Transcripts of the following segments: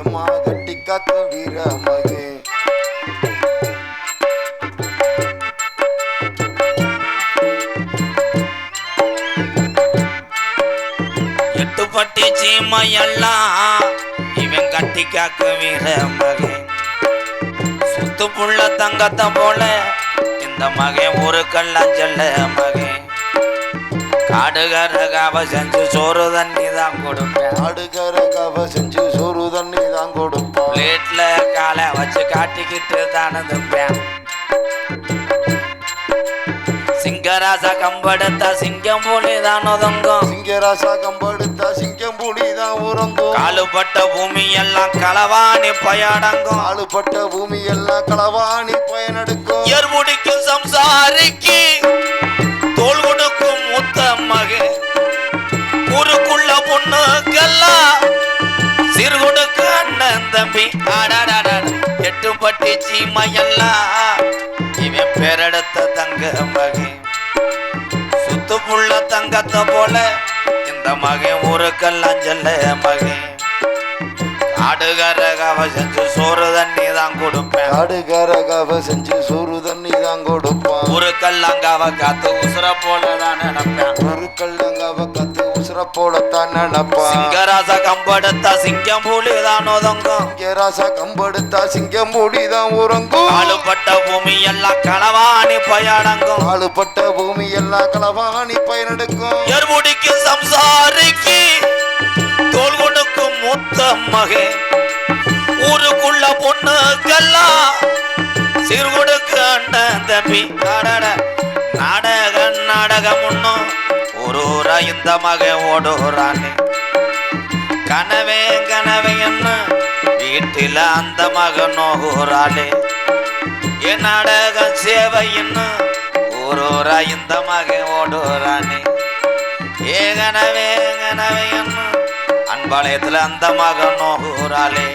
எம்மா கட்டி காக்க வீர மகே எட்டு பட்டி சீமையெல்லாம் இவன் கட்டி காக்க வீர சுத்து புள்ள தங்கத்தை போல இந்த மகன் ஒரு கள்ளம் செல்ல மகன் காடுகர காவ செஞ்சு சோறு தண்ணி தான் கொடுப்பேன். ஆடுகர கவ செஞ்சு சோறு தண்ணி தான் கொடுப்பான். பிளேட்ல காலை வச்சு காட்டிக்கிட்டு தானே துப்பேன். சிங்கராச கம்பெடுத்த சிங்கம் போலி தான் ஒதுங்கும் சிங்கராசா கம்படுத்தா சிங்கம் புலி தான் உறங்கும். காலுப்பட்ட பூமி எல்லாம் களவாணி பயடங்கும். ஆளுப்பட்ட பூமி எல்லாம் களவாணி பயனெடுக்கும். உயர் முடிக்கும் சம்சாரிக்கு அண்ணன் தம்பி. ஆடாடாடா எட்டு பட்டி சீமையெல்லாம். இவன் பேரெடுத்த தங்க மகன் சுத்து புள்ள தங்கத்தை போல இந்த மகன் ஊருக்கெல்லாம் செல்ல மகன் ஆடுகார கவ செஞ்சு சோறு தண்ணி தான் கொடுப்பேன். ஆடுகர கவ செஞ்சு சோறு தண்ணி தான் கொடுப்பான். ஊருக்கெல்லாம் காத்து உசுர போல தான் நினைப்பேன். ஒரு போடத்தான் நினைப்பான் சிங்கராச கம்பெடுத்த சிங்கம் புலி தான் ஒதுங்கும். சிங்கராசா கம்படுத்தா சிங்கம் புலி தான் உறங்கும். ஆளுப்பட்ட பூமி எல்லாம் களவாணி பயடங்கும் ஆளுப்பட்ட பூமி எல்லாம் களவாணி பயனெடுக்கும் எர்முடிக்கு சம்சாரிக்கு தோல் கொடுக்கும் முத்த மகே. ஊருக்குள்ள பொண்ணுக்கெல்லாம் சிறு கொடுக்க அண்ணன் தம்பி. நாடக நாடகம் ஒண்ணும். ஒரு இந்த மகன் ஓடுறானே கனவே கனவே என்ன? வீட்டில அந்த மகன் நோகுறாளே என் நாடக சேவை என்ன? ஊரூரா இந்த மகன் ஓடுறானே ஏ கனவே கனவே என்ன? அன்பாளையத்துல அந்த மகன் நோகுறாளே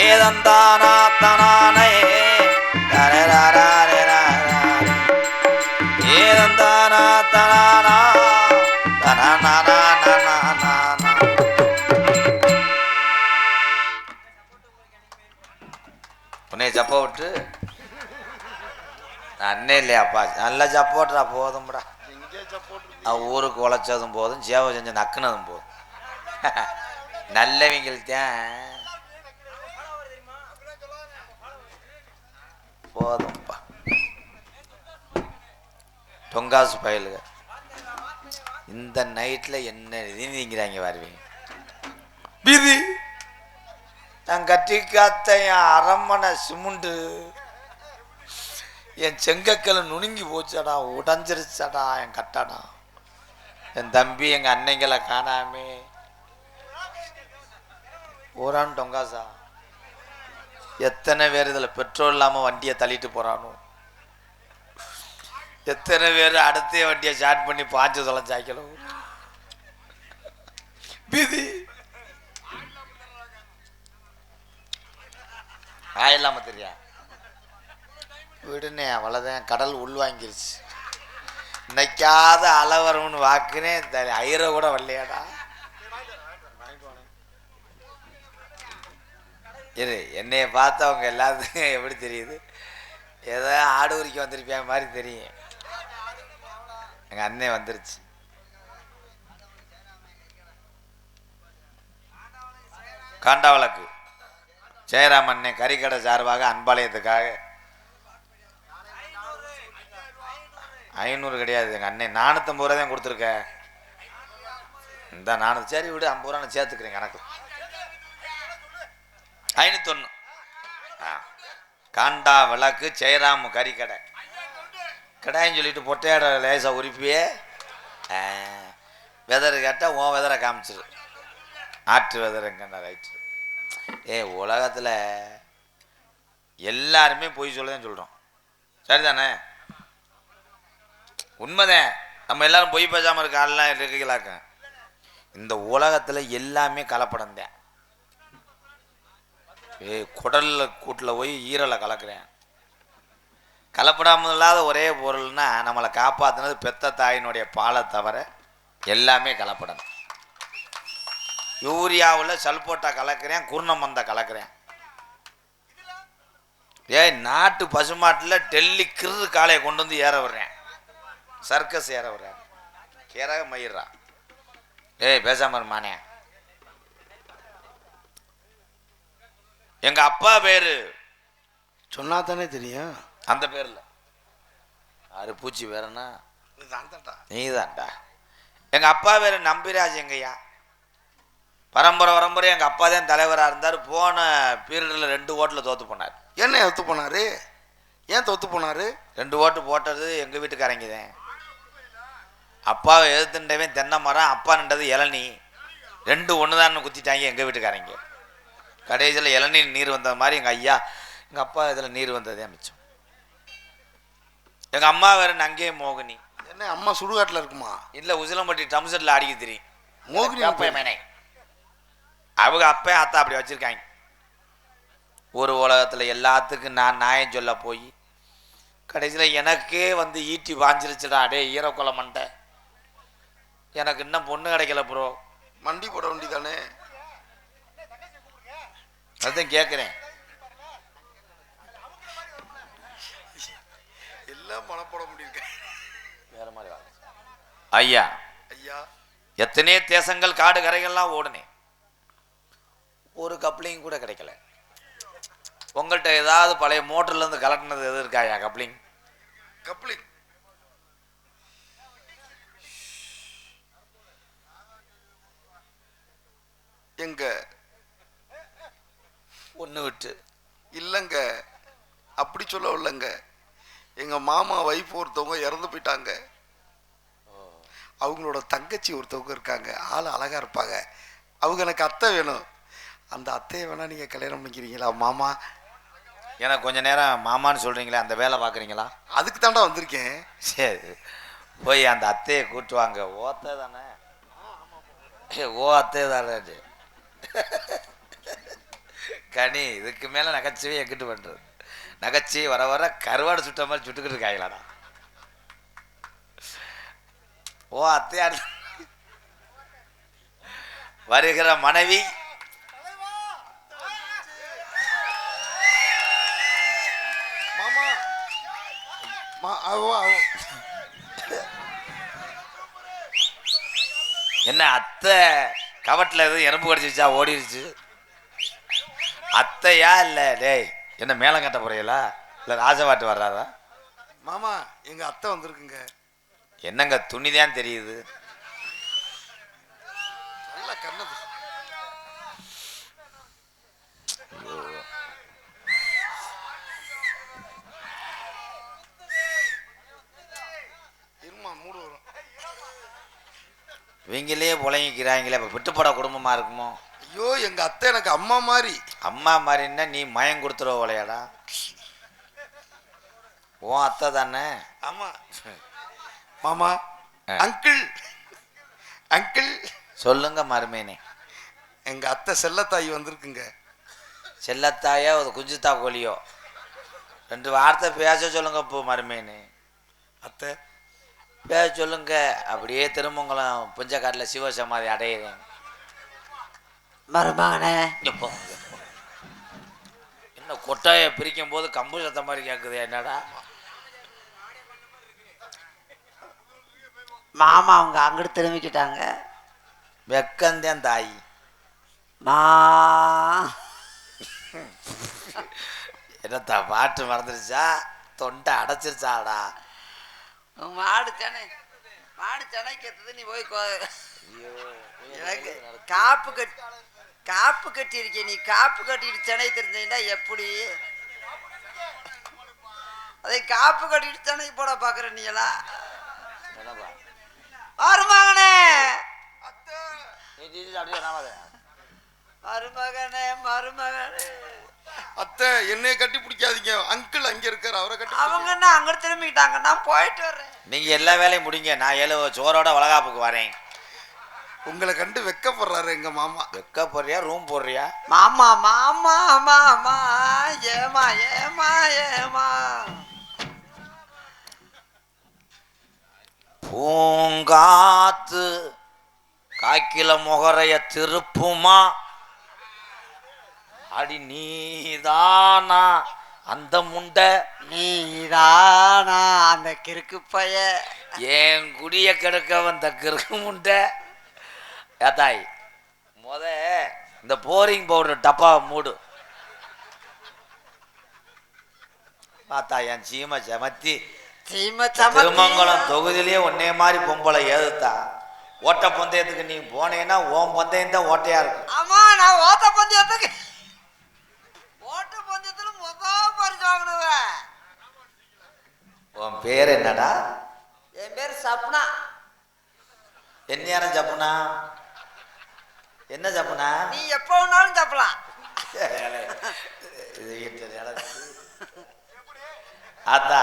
ஏதந்தானா தனானே அண்ணே இல்லையாப்பா நல்லா ஜப்ப போதும்டா. அவன் ஊருக்கு உழைச்சதும் போதும் சேவை செஞ்சு நக்குனதும் போதும். நல்லவங்கள்தான் போதும்ப்பா. டொங்காசு பயலுக. இந்த நைட்டில் என்ன நீங்கிறாங்க வருவீங்க பிதி நான் கட்டி காத்த என் அரண்மனை சிமுண்டு என் செங்கக்கலை நுணுங்கி போச்சடா உடஞ்சிருச்சடா என் கட்டடா என் தம்பி எங்கள் அன்னைங்களை காணாமே. ஓரான் டொங்காசா. எத்தனை பேர் இதில் பெட்ரோல் இல்லாமல் வண்டியை தள்ளிட்டு போகிறானோ எத்தனை பேர் அடுத்த வண்டியை ஸ்டார்ட் பண்ணி பாஞ்சு தொலைஞ்சாய்க்கணும் பிதி. ஆயில்லாம தெரியா? விடுனே அவ்வளோதான் கடல் உள்வாங்கிருச்சு இன்னைக்காத அளவரம்னு வாக்குனே ஐர கூட வரலையாடா. இரு என்னைய பார்த்தவங்க எல்லாத்துக்கும் எப்படி தெரியுது? ஏதோ ஆடு உரிக்க வந்திருப்பியா மாதிரி தெரியும். எங்கள் அண்ணே வந்துருச்சு. காண்டா விளக்கு ஜெயராமண்ணே கறிக்கடை சார்பாக அன்பாளையத்துக்காக ஐநூறு கிடையாது. எங்கள் அண்ணே நானூற்றம்பது ரூபா தான் கொடுத்துருக்கேன் இந்த நானூறு. சரி விடு ஐம்பது ரூபா நான் சேர்த்துக்கிறேன் கணக்கு. ஐநூற்றொன்று ஆ. காண்டா விளக்கு ஜெயராம் கடை. கடாயின்னு சொல்லிட்டு பொட்டையாட லேசாக உரிப்பியே. வெதரை வெதர் கேட்டால் உன் வெதரை காமிச்சிரு. ஆற்று வெதருங்கண்ணா ரைட்டு. ஏ உலகத்தில் எல்லாருமே பொய் சொல்லதான் சொல்கிறோம் சரிதானே? உண்மைதான். நம்ம எல்லாரும் பொய் பேசாமல் இருக்க ஆள்லாம் இருக்கலாக்க இந்த உலகத்தில் எல்லாமே கலப்படம் தான் ஏ குடலில் கூட்டில் போய் ஈரலை கலக்கிறேன். கலப்படாமல் இல்லாத ஒரே பொருள்னா நம்மளை காப்பாற்றினது பெத்த தாயினுடைய பாலை தவிர எல்லாமே கலப்படம். யூரியாவில் சல்போட்டா கலக்கிறேன் குருணமந்த கலக்கிறேன். ஏய் நாட்டு பசுமாட்டில் டெல்லி கிரு காளையை கொண்டு வந்து ஏற விடுறேன். சர்க்கஸ் ஏற விடுறேன் கேராக மயிர்றா ஏய் பேசாம இரு மானே. எங்க அப்பா பேரு? சொன்னா தானே தெரியும். அந்த பேர்ல. ஆறு பூச்சி பேருன்னா? தான்டா நீதான்டா. எங்க அப்பா பேரு நம்பிராஜ் எங்கய்யா? பரம்பரை பரம்பரை எங்க அப்பா தான் தலைவராக இருந்தார். போன பீரியடில் ரெண்டு ஓட்டில் தோத்து போனார். என்ன ஒத்து போனாரு? ஏன் தொத்து போனாரு? ரெண்டு ஓட்டு போட்டது எங்கள் வீட்டுக்காரங்க தான். அப்பாவை எதிர்த்துண்டவன் தென்னை மரம் அப்பா நின்றது இளநீ. ரெண்டு ஒன்று தான் குத்திட்டாங்க எங்கள் வீட்டுக்காரங்க. கடைசியில் இளநீ நீர் வந்த மாதிரி எங்கள் ஐயா எங்கள் அப்பா இதில் நீர் வந்ததே மிச்சம். எங்கள் அம்மா வேறு நங்கே மோகினி. என்ன அம்மா சுடுகாட்டில் இருக்குமா? இல்லை உசிலம்பட்டி டம்செட்டில் அடிக்க தெரியும் மோகினி அப்பா மேனே. அவங்க அப்பா அத்தா அப்படி வச்சிருக்காங்க. ஒரு உலகத்தில் எல்லாத்துக்கும் நான் நியாயம் சொல்ல போய் கடைசியில் எனக்கே வந்து ஈட்டி வாஞ்சிருச்சுடா அடே ஈரக்குலை மண்டை எனக்கு இன்னும் பொண்ணு கிடைக்கல ப்ரோ மண்டி போட வேண்டியதானே? அதுதான் கேட்குறேன் எல்லாம் பணம் போட முடியுங்க. வேற மாதிரி ஐயா ஐயா. எத்தனையோ தேசங்கள் காடு கரைகள்லாம் ஓடுனேன். ஒரு கப்ளிங் கூட கிடைக்கல. உங்கள்கிட்ட ஏதாவது பழைய மோட்டர்லேருந்து கலட்டினது எது இருக்காயா கப்ளிங்? கப்ளிங். எங்க? ஒன்று விட்டு. இல்லைங்க. அப்படி சொல்ல இல்லைங்க எங்க மாமா வைஃப் ஒருத்தவங்க இறந்து போயிட்டாங்க. அவங்களோட தங்கச்சி ஒருத்தவங்க இருக்காங்க. ஆள் அழகா இருப்பாங்க. அவங்க எனக்கு அத்தை வேணும். அந்த அத்தையை வேணா நீங்க கல்யாணம் பண்ணிக்கிறீங்களா மாமா? எனக்கு கொஞ்ச நேரம் மாமான்னு சொல்கிறீங்களே அந்த வேலை பார்க்குறீங்களா? அதுக்கு தாண்டா வந்திருக்கேன். சரி. போய் அந்த அத்தையை கூட்டு வாங்க. ஓத்தை தானே? ஓ அத்தை தானே. கனி இதுக்கு மேலே நகைச்சுவை எங்கிட்டு பண்ணுறது நகைச்சுவை வர வர கருவாடு சுட்ட மாதிரி சுட்டுக்கிட்டு இருக்காங்களாடா. ஓ அத்தையார். வருகிற மனைவி. என்ன அத்தை? கவட்டில் எதுவும் எறும்பு கடிச்சிருச்சா ஓடிடுச்சு அத்தையா இல்லை டேய் என்ன மேளம் கட்ட போறீங்களா? இல்லை ராஜபாட்டு வர்றாரா? மாமா எங்க அத்தை வந்திருக்குங்க. என்னங்க துணிதான் தெரியுது. நல்ல கண்ணது இருமா மூடு வரும் இவங்களே புழங்கிக்கிறாங்களே இப்போ விட்டுப்பட குடும்பமாக இருக்குமோ? ஐயோ எங்க அத்தை எனக்கு அம்மா மாதிரி அம்மா மாதிரின்னா நீ மயம் கொடுத்துருவ போலையாடா. உன் அத்தை தானே? ஆமா. மாமா. அங்கிள். அங்கிள். சொல்லுங்க மருமேனே. எங்க அத்தை செல்லத்தாயி வந்திருக்குங்க. செல்லத்தாயா ஒரு குஞ்சுத்தா கோழியோ? ரெண்டு வார்த்தை பேச சொல்லுங்க இப்போ மருமேனே. அத்தை பேச சொல்லுங்க. அப்படியே திருமங்கலம் புஞ்சக்காட்டில் சிவசமாதி அடையிறேன். மருமகனே. எப்போ? என்ன கொட்டாயை பிரிக்கும் போது கம்பு சத்த மாதிரி கேட்குது என்னடா? மாமா அவங்க அங்கிட்டு திரும்பிக்கிட்டாங்க. வெக்கந்தேன் தாய். மா. என்னத்தா பாட்டு மறந்துருச்சா? தொண்டை அடைச்சிருச்சாடா? மாடு சென்னை மாடு சென்னைக்கு நீ போய் எனக்கு காப்பு கட்டி காப்பு கட்டி இருக்கே நீ காப்பு கட்டிட்டு சென்னை தெரிஞ்சீங்கன்னா எப்படி? அதை காப்பு கட்டிட்டு சென்னை போட மருமகனே! நீ அப்படியே நாமதே மருமகனே மருமகனே! அத்தை என்னைய கட்டி பிடிக்காதீங்க. அங்கிள் அங்க இருக்காரு அவரை கட்டி அவங்க என்ன அங்கிட்டு திரும்பிக்கிட்டாங்க? நான் போயிட்டு வர்றேன் நீங்க எல்லா வேலையும் முடிங்க. நான் ஏழு சோறோட வளகாப்புக்கு வரேன். உங்களை கண்டு வெக்கப்படுறாரு எங்க மாமா. வெக்க போறியா ரூம் போடுறியா? மாமா மாமா மாமா ஏமா ஏமா ஏமா. பூங்காத்து காக்கில முகரைய திருப்புமா? அடி நீதானா? அந்த முண்டை. நீதானா? அந்த கிறுக்கு பைய. என் குடிய கிடக்க வந்த கிறுக்கு முண்டை? ஏத்தாய் முத இந்த போரிங் பவுடர் டப்பா மூடு. பார்த்தா என் சீமை செமத்தி. சீம திருமங்கலம் தொகுதியிலேயே ஒன்னே மாதிரி பொம்பளை ஏதுத்தா? ஓட்ட பந்தயத்துக்கு நீ போனேன்னா ஓம் பந்தயம் தான் ஓட்டையா இருக்கும். ஆமா நான் ஓட்ட பந்தயத்துக்கு ஓட்ட பந்தயத்துல முத வாங்கினவன் உன் பேர் என்னடா? என் பேர் சப்னா. என்ன நேரம் ஜப்புனா என்ன ஜப்புனா நீ எப்போ வேணாலும் நடக்கு ஆத்தா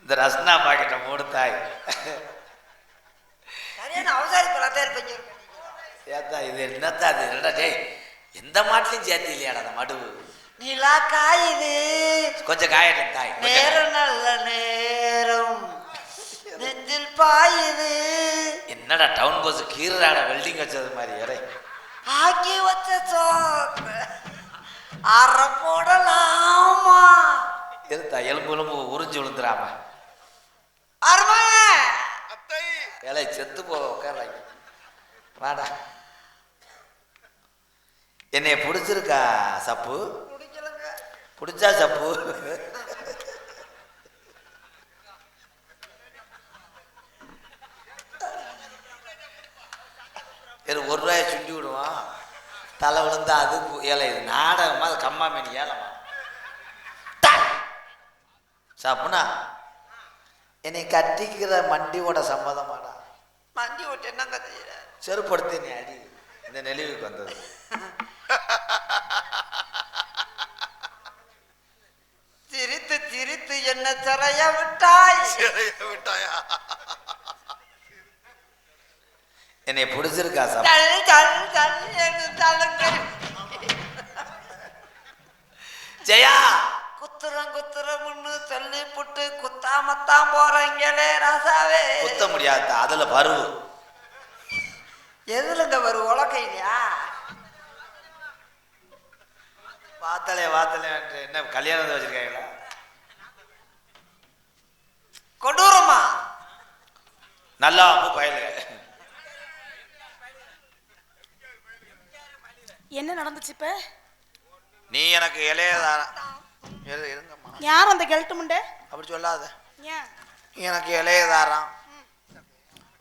இந்த ரஸ்னா பாக்கெட்டை மூடு தாய். ஏத்தா இது என்னத்தா இது என்னடா டேய் எந்த மாட்டிலையும் சேர்த்து இல்லையாடா அந்த மடுவு? நிலா காயுது கொஞ்சம் காயட்டும் தாய். நேரம் நல்ல நேரம். நெஞ்சில் பாயுது. என்னடா டவுன் பஸ் கீரடாட வெல்டிங் வச்சது மாதிரி எடை ஆக்கி வச்ச சோப்பு. அற போடலாமா? எதுத்தா எலும்பு எலும்பு உறிஞ்சு விழுந்துடாம ஏழை செத்து போ உட்கார்றாங்க வாடா. என்னைய பிடிச்சிருக்கா சப்பு? பிடிச்சா சப்பு. இது ஒரு ரூபாயை சுண்டி விடுவான் தலை விழுந்தா அது ஏழை இது நாடகமா? அது கம்மா மீன் ஏலமா? சப்புனா? என்னை கட்டிக்கிற மண்டியோட சம்மதமாடா. மண்டி விட்டு என்னங்க செய்யற? செருப்படுத்தி நீ அடி. இந்த நெளிவுக்கு வந்தது சிரித்து சிரித்து என்ன சிறைய விட்டாய் சிறைய விட்டாயா என்னை பிடிச்சிருக்கா தள்ளுங்க ஜெயா! குத்துறம் குத்துறம்னு சொல்லி புட்டு குத்தாமத்தான் போறீங்களே ராசாவே. குத்த முடியாத? அதுல பருவு எதுலங்க வரும் உலகையிலையா வாத்தலே வாத்தலே என்ன கல்யாணத்தை வச்சிருக்காங்களா? கொடூரமா? நல்லா பயலு. என்ன நடந்துச்சு இப்ப? நீ எனக்கு இளையதார இரு- இருங்கம்மா. யார் அந்த கெல்ட்டு முண்டை? அப்படி சொல்லாத. ஏன்? எனக்கு இளையதாரம்.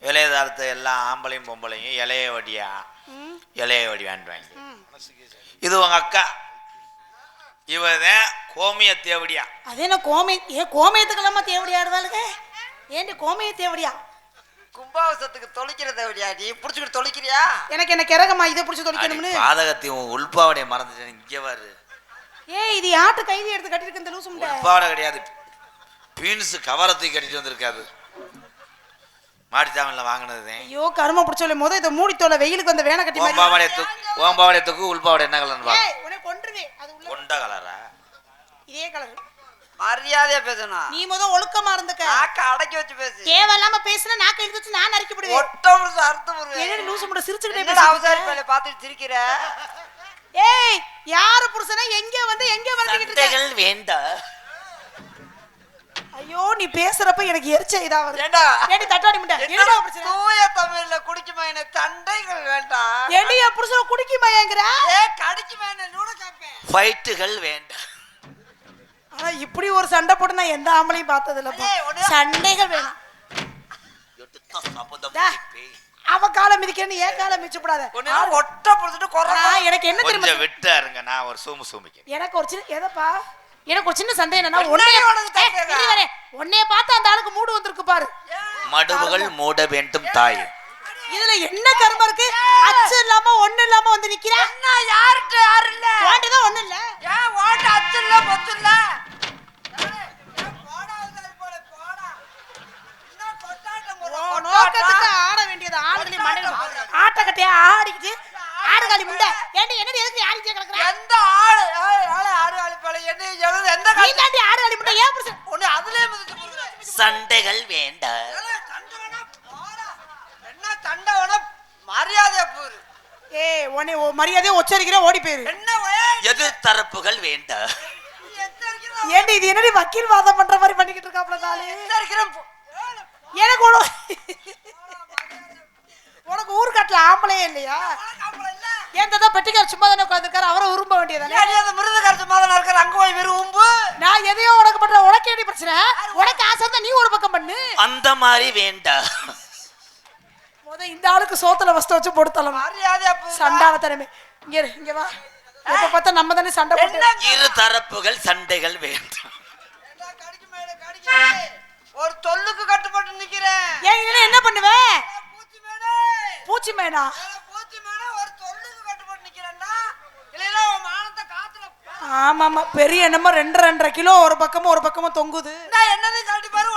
இளையதாரத்தை எல்லாம் ஆம்பளையும் பொம்பளையும் இளைய வடியா இளைய வடி வேண்டுவாங்க. இது உங்க அக்கா. இவதான் கோமிய தேவடியா. அது என்ன கோமை ஏன் கோமயத்துக்கெல்லாமா தேவடியா ஆடுவாளுங்க ஏண்டி கோமய தேவடியா? கும்பாவசத்துக்கு தொலைக்கிறத விடியா நீ? புடிச்சுக்கிட்டு தொலைக்கிறியா? எனக்கு என்ன கிறகமா இதை பிடிச்சி தொலைக்கணும்னு? பாதகத்தையும் உள்பாவடைய மறந்துட்டேன். இங்கே பாரு. ஏய் இது யாட்டு கைதி எடுத்து கட்டிருக்கு இந்த லூசு முண்டை? உள்பாவடை கிடையாது. பீன்ஸ் கவரை தூக்கி கட்டிட்டு வந்திருக்காது மாடித்தாமல்ல வாங்கினதுதான் ஐயோ கரும பிடிச்சோல முத இதை மூடி தோல வெயிலுக்கு வந்த வேணை கட்டி மாதிரி ஓம்பாவடைய தூக்கு உள்பாவடை என்ன ஏய் உன்னை உள்ள கொண்ட கலரா? இதே கலர். மரியாதையா பேசணும் நீ முத ஒழுக்கமா இருந்துக்க. நாக்க அடக்கி வச்சு பேசு. தேவையில்லாம பேசுனா நாக்க இழுத்து வச்சு நான் நறுக்கி விடுவேன். ஒட்ட முடிச்சு அர்த்தம் என்னடி லூசு முண்டை சிரிச்சுக்கிட்டே என்னடா அவசாரி பாத்துட்டு சிரிக்கிற? ஏய் யாரு புருஷனா? எங்க வந்து எங்க வந்துகிட்டு இருக்க? வேண்டாம் ஐயோ நீ பேசுறப்ப எனக்கு எரிச்ச இதா வருது. ஏண்டா? ஏண்டி தட்டாடி முண்டை? என்னடா பிரச்சனை தூய தமிழ்ல குடிக்குமா? என்ன சண்டைகள் வேண்டாம் என் புருஷனை குடிக்குமாயேங்கிற ஏ கடிக்குமா? என்ன நூட கேட்பேன் ஃபைட்டுகள் வேண்டாம். ஆனா இப்படி ஒரு சண்டை போட்டு நான் எந்த ஆம்பளையும் பார்த்தது இல்லப்பா ஏய், ஒண்ணு- சண்டைகள் வேணும். அவ காலம் மிதிக்கிறேன்னு ஏன் காலம் மிச்சப்படாத ஒன்னு ஒட்ட புடிச்சிட்டு குறை ஆனா, எனக்கு என்ன தெரியுமா? விட்டு இருங்க நான் ஒரு சூமு சூமிக்க எனக்கு ஒரு சின்ன எதப்பா? எனக்கு ஒரு சின்ன சந்தேகம் என்னன்னா உன்னைய. உன்னைய பார்த்து அந்த ஆளுக்கு மூடு வந்திருக்கு பாரு. மடுவுகள் மூட வேண்டும் தாய். இதுல என்ன கருமம் இருக்கு? அச்சு இல்லாம ஒண்ணு இல்லாம வந்து நிக்கிறா? என்ன யாருட்டு யாரு இல்ல? வாண்டிதான் ஒண்ணு இல்ல? ஏன் ஓட்ட அச்சு இல்ல பொச்சு இல்ல? ஆட வேண்டியது ஆளுகளையும் மண்டையில ஆட்ட கட்டையா ஆடிக்கிட்டு ஆடுகாலி முண்டை. ஏண்டி என்னடி எதுக்கு ஆடிட்டே கிடக்குற? எந்த ஆளு ஏய், ஆளு ஆடு ஆளு பல? என்ன எந்த நீ தாண்டி ஆடுகாலி முண்டை ஏன் புருஷன்? ஒண்ணு அதுலயே சண்டைகள் வேண்டாம் என்ன சண்டை மரியாதை போரு. ஏய் உன்னை ஓ மரியாதையை உச்சரிக்கிறேன் ஓடி போயிரு. என்ன? எதிர் தரப்புகள் வேண்டாம். ஏண்டி இது என்னடி வக்கீல் வாதம் பண்ற மாதிரி பண்ணிக்கிட்டு இருக்காப்ல ஏழு. எனக்கு உன உனக்கு ஊர்காட்டுல ஆம்பளையே இல்லையா? உனக்கு. ஏன் தாத்தா பெட்டிக்கார சும்மா தானே உட்காந்துருக்காரு அவரை விரும்ப வேண்டியதானே? அந்த மிருது கருத்து மாதிரி இருக்கிற அங்க போய் விரும்பு நான் எதையோ உனக்கு பண்ற உனக்கு ஏடி பிரச்சனை? உனக்கு ஆசை இருந்தா நீ ஒரு பக்கம் பண்ணு. அந்த மாதிரி வேண்டாம். முத இந்த ஆளுக்கு சோத்துல வஸ்த வச்சு போட்டு தள்ளணும் மரியாதையா போரு. சண்டால திறமை இங்க இரு, இங்க வா. எப்ப பார்த்தா நம்ம தானே சண்டை போட்டு என்ன இரு தரப்புகள் சண்டைகள் வேண்டாம். என்ன கடிக்கு மேல கடிக்கு. ஒரு தொல்லுக்கு கட்டுப்பட்டு நிக்கிறேன். ஏன் இல்லைன்னா என்ன பண்ணுவேன் பூச்சி மேலே பூச்சி மேனா பூச்சி மேலே ஒரு தொல்லுக்கு கட்டுப்பட்டு நிக்கிறேன்டா இல்லைன்னா உன் மானத்தை காத்துல ஆமாமா பெரிய என்னமோ ரெண்டு ரெண்டரை கிலோ ஒரு பக்கமும் ஒரு பக்கமும் தொங்குது. நான் என்னதையும் கழட்டி பாரு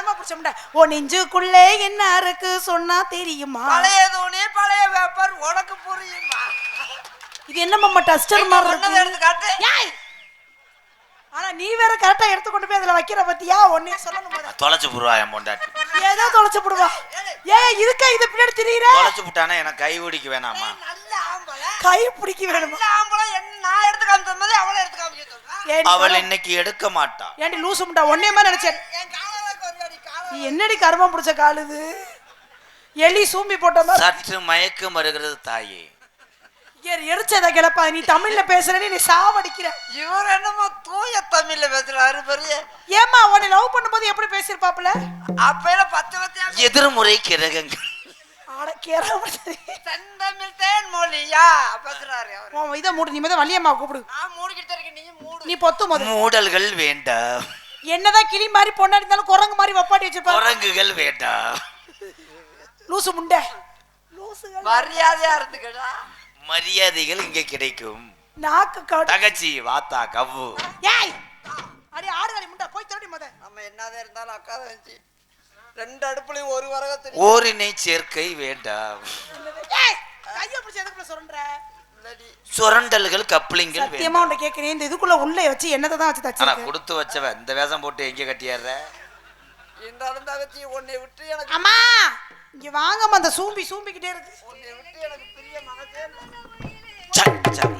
கருமா பிடிச்ச ஓ நெஞ்சுக்குள்ளே என்ன இருக்கு? சொன்னா தெரியுமா? பழைய தூணி பழைய பேப்பர் உனக்கு புரியுமா? இது என்னம்மா டஸ்டர் மாதிரி ஒன்னதை இருக்கு? எடுத்து காட்டு ஏய்! ஆனா நீ வேற கரெக்டா எடுத்து கொண்டு போய் அதுல வைக்கிற பத்தியா? ஒன்னே சொல்லணும். தொலைச்சு புடுவாயம் பொண்டாட்டி. ஏதோ தொலைச்சு போடுவா ஏய் இதுக்கா இது பின்னாடி திரியிற? தொலைச்சு புட்டானா எனக்கு கை பிடிக்க வேணாமா? நல்ல ஆம்பளை. கை பிடிக்க வேணுமா? நல்ல ஆம்பளை. என்ன நான் எடுத்து காமிச்ச மாதிரி அவளை எடுத்து ஏண்டி அவள் இன்னைக்கு எடுக்க மாட்டா. ஏண்டி லூசு முட்டா ஒன்னே மாதிரி நினைச்சேன் என் காலையில ஒரு அடி காலை நீ என்னடி கருமம் பிடிச்ச காலு இது? எலி சூம்பி போட்ட மாதிரி. சற்று மயக்கம் வருகிறது தாயே. ஏறு, எரிச்சதை கிளப்பா. நீ தமிழ்ல பேசுறேன்னு நீ சாவடிக்கிற. இவர் என்னமோ தூய தமிழ்ல பேசுறாரு பெரிய. ஏமா உன்னை லவ் பண்ணும்போது எப்படி பேசியிருப்பாப்புல? அப்பையில பத்து பத்தியா? எதிர்முறை கிரகங்கள். இதை மூடு நீ முதல் வள்ளியம்மா கூப்பிடு. மூடிக்கிட்டு இருக்கேன் நீ மூடு. நீ பொத்து முத. மூடல்கள் வேண்டாம். என்னதான் கிளி மாதிரி பொண்ணாடி இருந்தாலும் குரங்கு மாதிரி வப்பாட்டி வச்சிருப்பாரு குரங்குகள் வேண்டாம் லூசு முண்டை. லூசுகள். மரியாதையா இருந்துக்கடா. மரியாதைகள் இங்கே கிடைக்கும். நாக்கு காடு தகச்சி வாத்தா கவ்வு. ஏய்! அடி ஆடுகாலி முண்டா போய் திருடி முத. நம்ம என்னதான் இருந்தாலும் அக்கா தான் இருந்துச்சு. ரெண்டு அடுப்புலயும் ஒரு வரகத்து ஓரினை சேர்க்கை வேண்டாம் ஏய்! கைய பிடிச்சு எதுக்குள்ள சொல்ற சுரண்டல்கள் கப்ளிங்கள் சத்தியமா உன்னை கேக்குறேன் இந்த இதுக்குள்ள உள்ள வச்சு என்னத்தை தான் வச்சு ஆனா தச்சிருக்க? கொடுத்து வச்சவன் இந்த வேஷம் போட்டு எங்க கட்டியாடுற? இருந்தாலும் தகச்சி உன்னை விட்டு எனக்கு அம்மா இங்க வாங்கம்மா அந்த சூம்பி சூம்பிக்கிட்டே இருக்கு. உன்னை விட்டு எனக்கு பிரிய மனசே இல்லை. சக், சக்.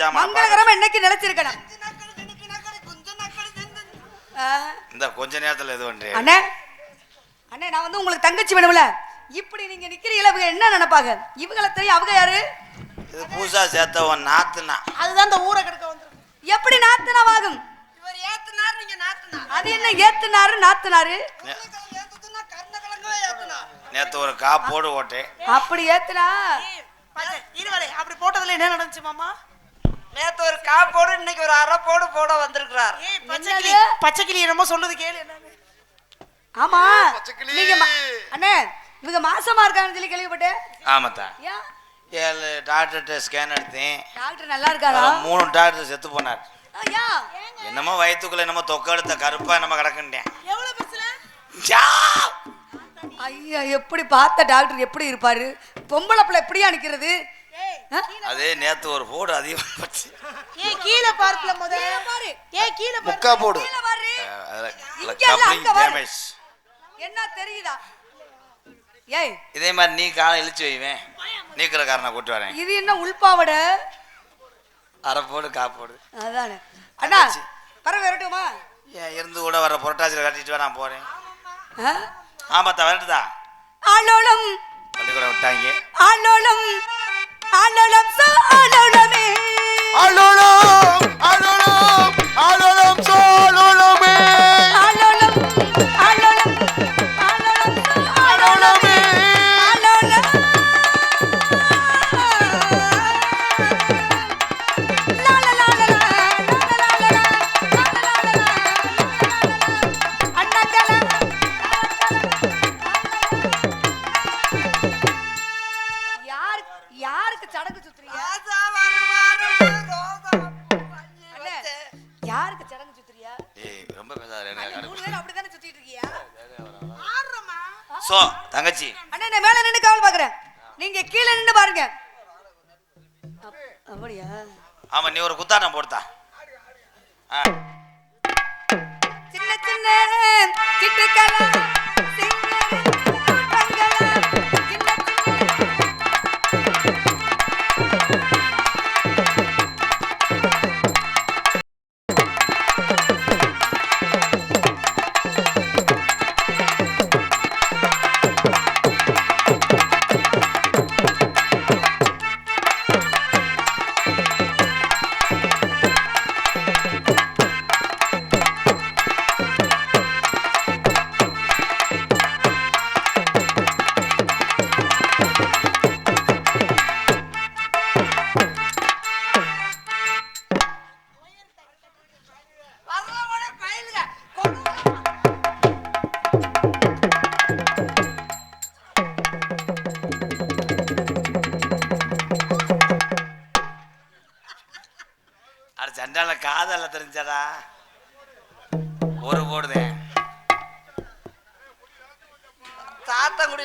சாமான் மங்களகரமா இன்னைக்கு நிலைச்சிருக்கணும். இந்த கொஞ்ச நேரத்துல இது பண்றேன் அண்ணே அண்ணே நான் வந்து உங்களுக்கு தங்கச்சி வேணும்ல. இப்படி நீங்க நிக்கிறீங்களா இவங்க என்ன நினைப்பாங்க? இவங்கள தெரியும். அவங்க யாரு? இது புதுசா சேர்த்தவன் நாத்துனா. அதுதான் இந்த ஊரை கெடுக்க வந்திருக்கு. எப்படி நாத்தனாவாகும்? இவர் ஏத்துனார், நீங்க நாத்துனார். அது என்ன ஏத்துனாரு நாத்துனாரு. நேத்து ஒரு காப்போடு ஓட்டேன் அப்படி ஏத்துனா? இருவரே அப்படி போட்டதுல என்ன நடந்துச்சு மாமா? நேத்து ஒரு காப்போடு இன்னைக்கு ஒரு அரைப்போடு போட வந்திருக்கிறார். ஏய் பச்சை கிளி என்னது? பச்சை கிளி என்னமோ சொல்லுது கேளு என்னன்னு. ஆமா. பச்சைக்கிளி. நீங்க அண்ணே இவங்க மாசமா இருக்காங்கன்னு சொல்லி கேள்விப்பட்டேன். ஆமாத்தா. ஏன்? ஏழு டாக்டர்கிட்ட ஸ்கேன் எடுத்தேன். டாக்டர் நல்லா இருக்காரா? மூணு டாக்டர் செத்து போனார். என்னமோ வயித்துக்குள்ள என்னமோ தொக்க எடுத்த கருப்பா நம்ம கிடக்குண்டேன் எவ்வளவு பெருசுல ஐயா எப்படி பார்த்த டாக்டர் எப்படி இருப்பாரு? பொம்பளை பிள்ளை எப்படியா நிக்கிறது? ஆ? அதே நேத்து ஒரு போடு அதிகமாக போச்சு. ஏய் கீழே பார்க்கல முத. பாரு. ஏய் கீழே பாரு. முக்கா போடு. கப்ளிங். டேமேஜ் என்ன தெரியுதா? ஏய். இதே மாதிரி நீ காலை இழுச்சு வைவேன். நீக்கிற காரனை கூட்டு வரேன். இது என்ன உள்பாவட? அரைப்போடு காப்போடு அதானே. அண்ணா பறவை வரட்டுமா? ஏன் இருந்து கூட வர புரட்டாசியில் கட்டிட்டு நான் போறேன்? ஆமாத்தா வரட்டுதா? ஆலோலம் பள்ளிக்கூடம் விட்டாங்க. ஆலோலம் அழலாம் அழலாம் அழலாம் சோழலாம்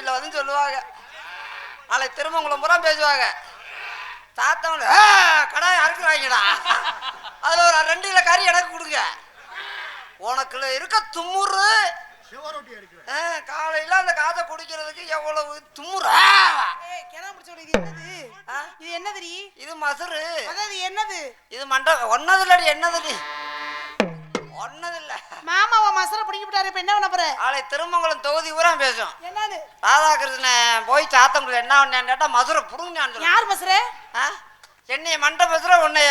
வந்து சொல்லுவாங்க. நாளை திருமங்குளம் பூரா பேசுவாங்க. சாத்தங்குடி "ஆ, கடாய் அறுக்குறாங்கடா. அதுல ஒரு ரெண்டு கிலோ கறி எனக்கு கொடுங்க. உனக்குள்ள இருக்க தும்முறு காலையில அந்த காதை குடிக்கிறதுக்கு எவ்வளவு தும்முற? இது என்னது? ஆ? இது என்னதுடி? இது மசுறு. அதாவது என்னது? இது மண்ட ஒன்னது இல்லடி என்னதுடி? ஒன்னது இல்ல மாமா உன் மசரை பிடிங்கி விட்டாரு இப்ப என்ன பண்ண போற? நாளை திருமங்கலம் தொகுதி பூரா பேசும். என்னது? ராதாகிருஷ்ணன் போய் சாத்தங்குடி என்ன பண்ணான்னு கேட்டா மதுரை சொல்லு. யார் மசரே? என்னைய மண்ட பேசுற உன்னைய